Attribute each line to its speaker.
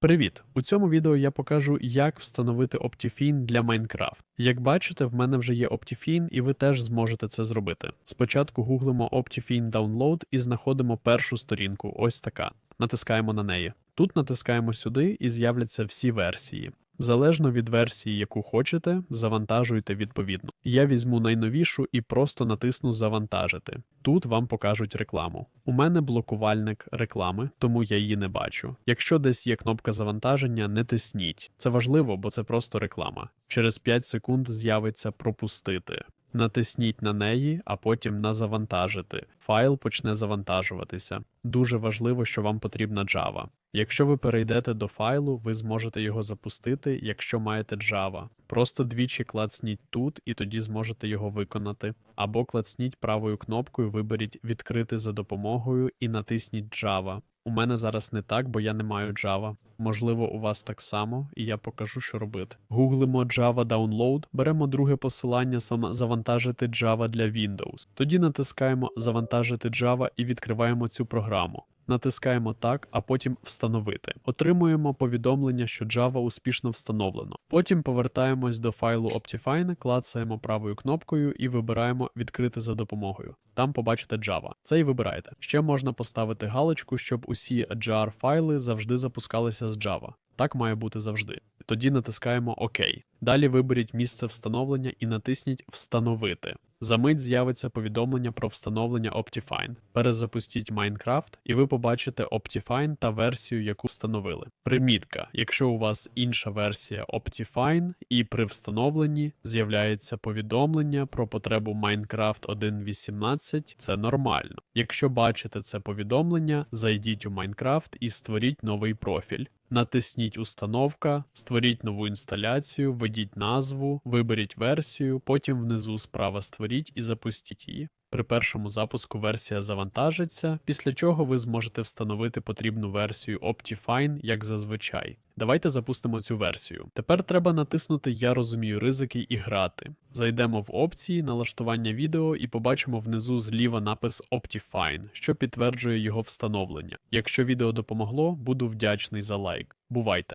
Speaker 1: Привіт! У цьому відео я покажу, як встановити Optifine для Minecraft. Як бачите, в мене вже є Optifine, і ви теж зможете це зробити. Спочатку гуглимо Optifine Download і знаходимо першу сторінку, ось така. Натискаємо на неї. Тут натискаємо сюди і з'являться всі версії. Залежно від версії, яку хочете, завантажуйте відповідно. Я візьму найновішу і просто натисну Завантажити. Тут вам покажуть рекламу. У мене блокувальник реклами, тому я її не бачу. Якщо десь є кнопка завантаження, не тисніть. Це важливо, бо це просто реклама. Через 5 секунд з'явиться пропустити. Натисніть на неї, а потім на завантажити. Файл почне завантажуватися. Дуже важливо, що вам потрібна Java. Якщо ви перейдете до файлу, ви зможете його запустити, якщо маєте Java. Просто двічі клацніть тут і тоді зможете його виконати. Або клацніть правою кнопкою, виберіть відкрити за допомогою і натисніть Java. У мене зараз не так, бо я не маю Java. Можливо, у вас так само, і я покажу, що робити. Гуглимо Java Download, беремо друге посилання завантажити Java для Windows. Тоді натискаємо Завантажити Java і відкриваємо цю програму. Натискаємо так, а потім встановити. Отримуємо повідомлення, що Java успішно встановлено. Потім повертаємось до файлу Optifine, клацаємо правою кнопкою і вибираємо відкрити за допомогою. Там побачите Java. Це і вибираєте. Ще можна поставити галочку, щоб усі jar файли завжди запускалися з Java. Так має бути завжди. Тоді натискаємо ОК. Далі виберіть місце встановлення і натисніть Встановити. Замить з'явиться повідомлення про встановлення Optifine. Перезапустіть Minecraft, і ви побачите Optifine та версію, яку встановили. Примітка: якщо у вас інша версія Optifine, і при встановленні з'являється повідомлення про потребу Minecraft 1.18, це нормально. Якщо бачите це повідомлення, зайдіть у Minecraft і створіть новий профіль. Натисніть Установка, створіть нову інсталяцію, введіть назву, виберіть версію, потім внизу справа створіть і запустіть її. При першому запуску версія завантажиться, після чого ви зможете встановити потрібну версію Optifine, як зазвичай. Давайте запустимо цю версію. Тепер треба натиснути Я розумію ризики і грати. Зайдемо в опції налаштування відео і побачимо внизу зліва напис Optifine, що підтверджує його встановлення. Якщо відео допомогло, буду вдячний за лайк. Бувайте!